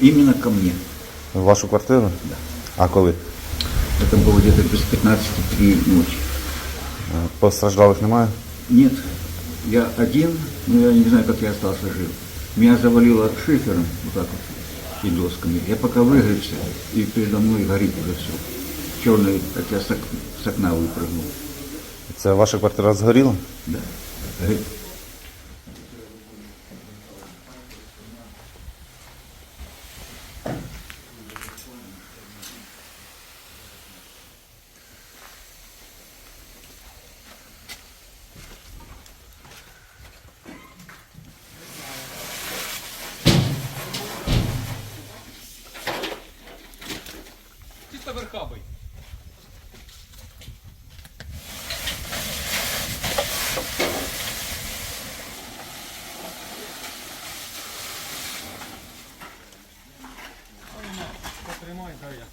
Именно ко мне. В вашу квартиру? Да. А коли? Это было где-то без 15 три ночи. Е, Постраждалих немає? Нет, я один, но я не знаю, как я остался жив. Меня завалило шифером, вот так вот, и досками. Я пока выгребся, и передо мной горит уже все. Черный, как я с, ок- с окна выпрыгнул. Це ваша квартира згоріла? Да. Чисто верхабий. тримай, дай я.